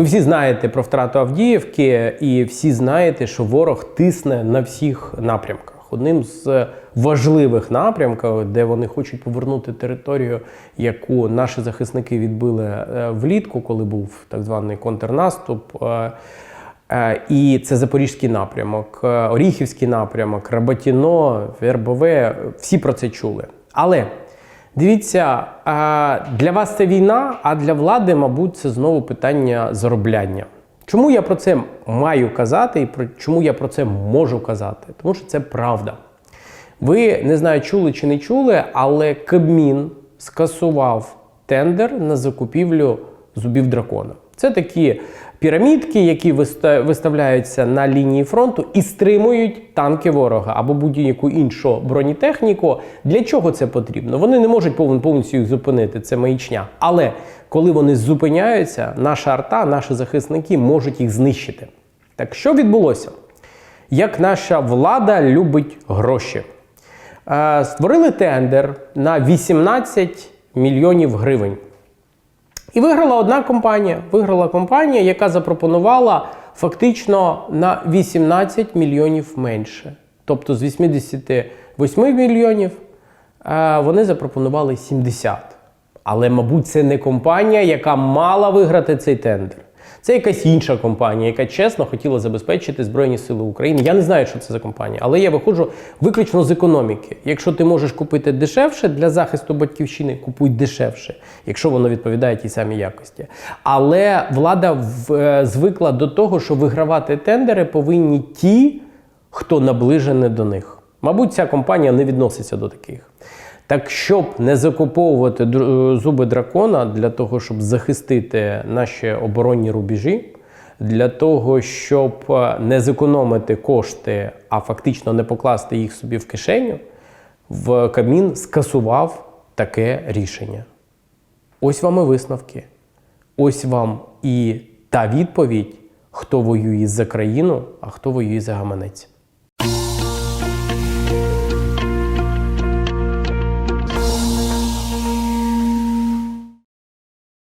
Ви всі знаєте про втрату Авдіївки, і всі знаєте, що ворог тисне на всіх напрямках. Одним з важливих напрямків, де вони хочуть повернути територію, яку наші захисники відбили е, влітку, коли був так званий контрнаступ. е, е, І це Запорізький напрямок, Оріхівський напрямок, Рабатіно, Вербове. Всі про це чули. Але дивіться, для вас це війна, а для влади, мабуть, це знову питання заробляння. Чому я про це маю казати і про чому я про це можу казати? Тому що це правда. Ви не знаю, чули чи не чули, але Кабмін скасував тендер на закупівлю зубів дракона. Це такі пірамідки, які виставляються на лінії фронту і стримують танки ворога або будь-яку іншу бронетехніку. Для чого це потрібно? Вони не можуть повн- повністю їх зупинити, це маячня. Але коли вони зупиняються, наша арта, наші захисники можуть їх знищити. Так що відбулося? Як наша влада любить гроші. Е, Створили тендер на 18 мільйонів гривень. І виграла одна компанія. Виграла компанія, яка запропонувала фактично на 18 мільйонів менше. Тобто з 88 мільйонів е, вони запропонували 70. Але, мабуть, це не компанія, яка мала виграти цей тендер. Це якась інша компанія, яка чесно хотіла забезпечити Збройні Сили України. Я не знаю, що це за компанія, але я виходжу виключно з економіки. Якщо ти можеш купити дешевше для захисту батьківщини, купуй дешевше, якщо воно відповідає тій самій якості. Але влада в- е, звикла до того, що вигравати тендери повинні ті, хто наближений до них. Мабуть, ця компанія не відноситься до таких. Так, щоб не закуповувати е, зуби дракона для того, щоб захистити наші оборонні рубежі, для того, щоб е, не зекономити кошти, а фактично не покласти їх собі в кишеню, в Кабмін скасував таке рішення. Ось вам і висновки. Ось вам і та відповідь, хто воює за країну, а хто воює за гаманець.